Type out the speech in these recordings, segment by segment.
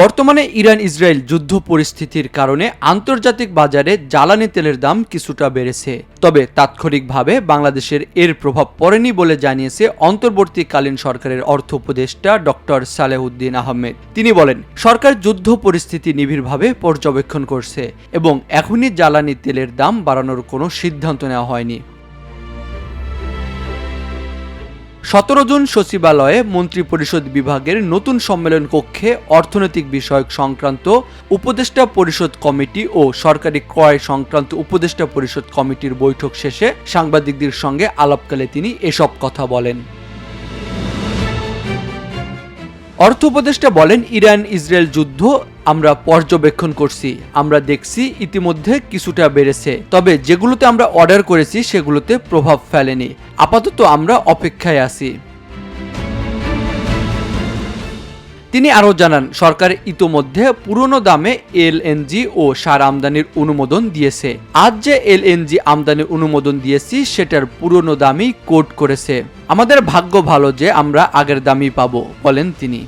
বর্তমানে Iran Israel যুদ্ধ পরিস্থিতির কারণে আন্তর্জাতিক বাজারে জ্বালানি তেলের দাম কিছুটা বেড়েছে। তবে তাৎক্ষণিকভাবে বাংলাদেশের এর প্রভাব পড়েনি বলে জানিয়েছে অন্তর্বর্তীকালীন সরকারের অর্থ উপদেষ্টা ডক্টর সালেহউদ্দিন আহমেদ। তিনি বলেন, সরকার যুদ্ধ পরিস্থিতি নিবিড়ভাবে পর্যবেক্ষণ করছে এবং এখনই জ্বালানি তেলের দাম বাড়ানোর কোনো সিদ্ধান্ত নেওয়া হয়নি। সতেরো জুন সচিবালয়ে মন্ত্রিপরিষদ বিভাগের নতুন সম্মেলন কক্ষে অর্থনৈতিক বিষয়ক সংক্রান্ত উপদেষ্টা পরিষদ কমিটি ও সরকারি ক্রয় সংক্রান্ত উপদেষ্টা পরিষদ কমিটির বৈঠক শেষে সাংবাদিকদের সঙ্গে আলাপকালে তিনি এসব কথা বলেন। অর্থ উপদেষ্টা বলেন, ইরান, ইসরায়েল যুদ্ধ আমরা পর্যবেক্ষণ করছি। আমরা দেখছি ইতিমধ্যে কিছুটা বেড়েছে। তবে যেগুলোতে আমরা অর্ডার করেছি, সেগুলোতে প্রভাব ফেলেনি। আপাতত আমরা অপেক্ষায় আছি। তিনি আরও জানান, সরকার ইতোমধ্যে পুরনো দামে এলএনজি ও সার আমদানির অনুমোদন দিয়েছে। আজ যে এলএনজি আমদানির অনুমোদন দিয়েছি, সেটার পুরনো দামই কোট করেছে। আমাদের ভাগ্য ভালো যে আমরা আগের দামই পাবো, বলেন তিনি।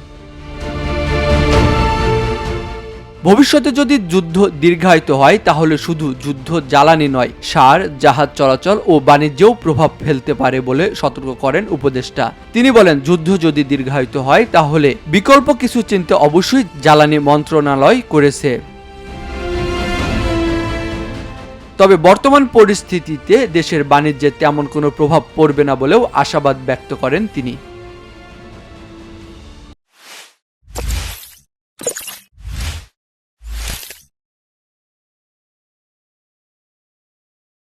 ভবিষ্যতে যদি যুদ্ধ দীর্ঘায়িত হয়, তাহলে শুধু যুদ্ধ জ্বালানি নয়, সার, জাহাজ চলাচল ও বাণিজ্যেও প্রভাব ফেলতে পারে বলে সতর্ক করেন উপদেষ্টা। তিনি বলেন, যুদ্ধ যদি দীর্ঘায়িত হয়, তাহলে বিকল্প কিছু চিন্তা অবশ্যই জ্বালানি মন্ত্রণালয় করেছে। তবে বর্তমান পরিস্থিতিতে দেশের বাণিজ্যে তেমন কোনো প্রভাব পড়বে না বলেও আশাবাদ ব্যক্ত করেন তিনি।